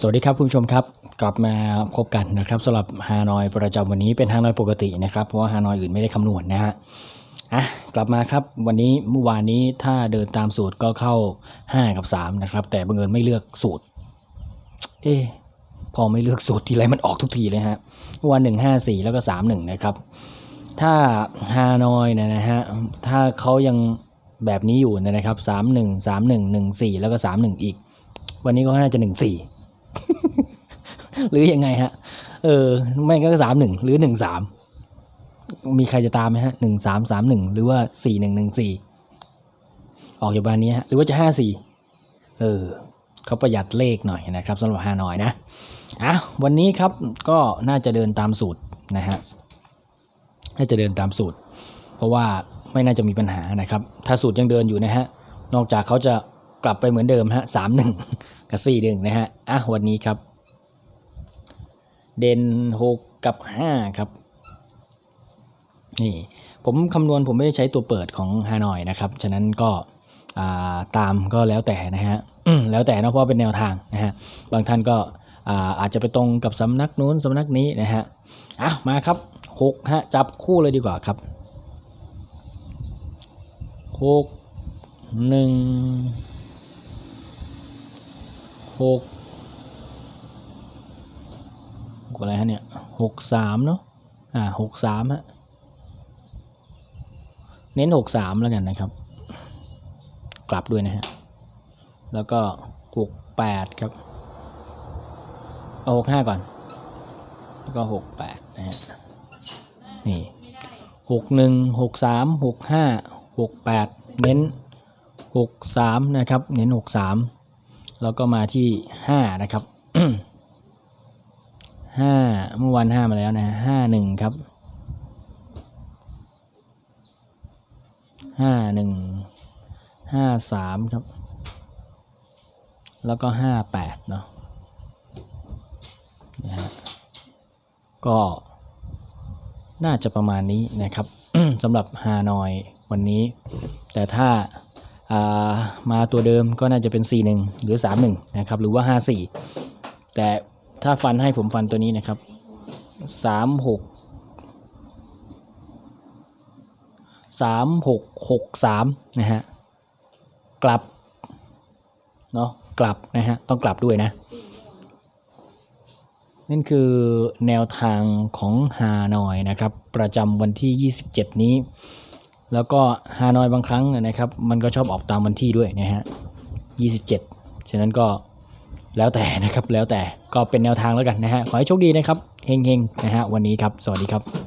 สวัสดีครับคุณผู้ชมครับกลับมาพบกันนะครับสำหรับฮานอยประจำวันนี้เป็นฮานอยปกตินะครับเพราะว่าฮานอยอื่นไม่ได้คำนวณนะฮะอะกลับมาครับวันนี้เมื่อวานนี้ถ้าเดินตามสูตรก็เข้า 5 กับ 3 นะครับ แต่บังเอิญไม่เลือกสูตร เอ๊พอไม่เลือกสูตรทีไรมันออกทุกทีเลยฮะวันหนึ่งห้าสี่แล้วก็สามหนึ่งนะครับ ถ้าฮานอยเนยนะฮะถ้าเขายังแบบนี้อยู่นยนะครับสามหนึ่งสามหนึ่งหนึ่งสี่แล้วก็สามหนึ่งอีก วันนี้ก็น่าจะหนึ่งสี่ หรือยังไงฮะ เออ ไม่ก็สามหนึ่งหรือหนึ่งสามมีใครจะตามไหมฮะหนึ่งสามสามหนึ่งหรือว่าสี่หนึ่งหนึ่งสี่ออกอยู่ประมาณนี้ฮะหรือว่าจะห้าสี่เออเขาประหยัดเลขหน่อยนะครับสำหรับฮานอยนะอะวันนี้ครับก็น่าจะเดินตามสูตรนะฮะน่าจะเดินตามสูตร เพราะว่าไม่น่าจะมีปัญหานะครับ ถ้าสูตรยังเดินอยู่นะฮะนอกจากเขาจะ กลับไปเหมือนเดิมฮะสามหนึ่งกับสี่หนึ่งนะฮะอะวันนี้ครับ เด่นหกกับห้าครับนี่ผมคำนวณผมไม่ได้ใช้ตัวเปิดของฮานอยนะครับ ฉะนั้นก็าตามก็แล้วแต่นะฮะแล้วแต่นะเพราะเป็นแนวทางนะฮะบางท่านก็อาอาจจะไปตรงกับสำนักนู้นสำนักนี้นะฮะอะมาครับหกฮะจับคู่เลยดีกว่าครับหก หนึ่งหกหกอะไรฮะเนี่ยหกสามเนาะอ่าหกสามฮะ เน้นหกสามแล้วกันนะครับ กลับด้วยนะฮะ แล้วก็หกแปดครับ เอาหกห้าก่อน แล้วก็หกแปดนะฮะ นี่หกหนึ่งหกสามหกห้าหกแปดเน้นหกสามนะครับ เน้นหกสาม แล้วก็มาที่ห้านะครับห้าเมื่อวานห้ามาแล้วนะห้าหนึ่งครับห้าหนึ่งห้าสามครับ แล้วก็ห้าแปดเนาะนะฮะก็น่าจะประมาณนี้นะครับสำหรับฮานอยวันนี้ แต่ถ้าอ่า มาตัวเดิมก็น่าจะเป็น 4 1 หรือ 3 1 นะครับ หรือว่า 5 4 แต่ถ้าฟันให้ผมฟันตัวนี้นะครับ 3 6 3 6 6 3 นะฮะ กลับ เนาะกลับนะฮะ ต้องกลับด้วยนะ นั่นคือแนวทางของฮานอยนะครับ ประจำวันที่ 27 นี้ แล้วก็ฮานอยบางครั้งนะครับ มันก็ชอบออกตามวันที่ด้วยนะฮะยี่สิบเจ็ดฉะนั้นก็แล้วแต่นะครับ แล้วแต่ก็เป็นแนวทางแล้วกันนะฮะ ขอให้โชคดีนะครับ เฮงๆ นะฮะ วันนี้ครับ สวัสดีครับ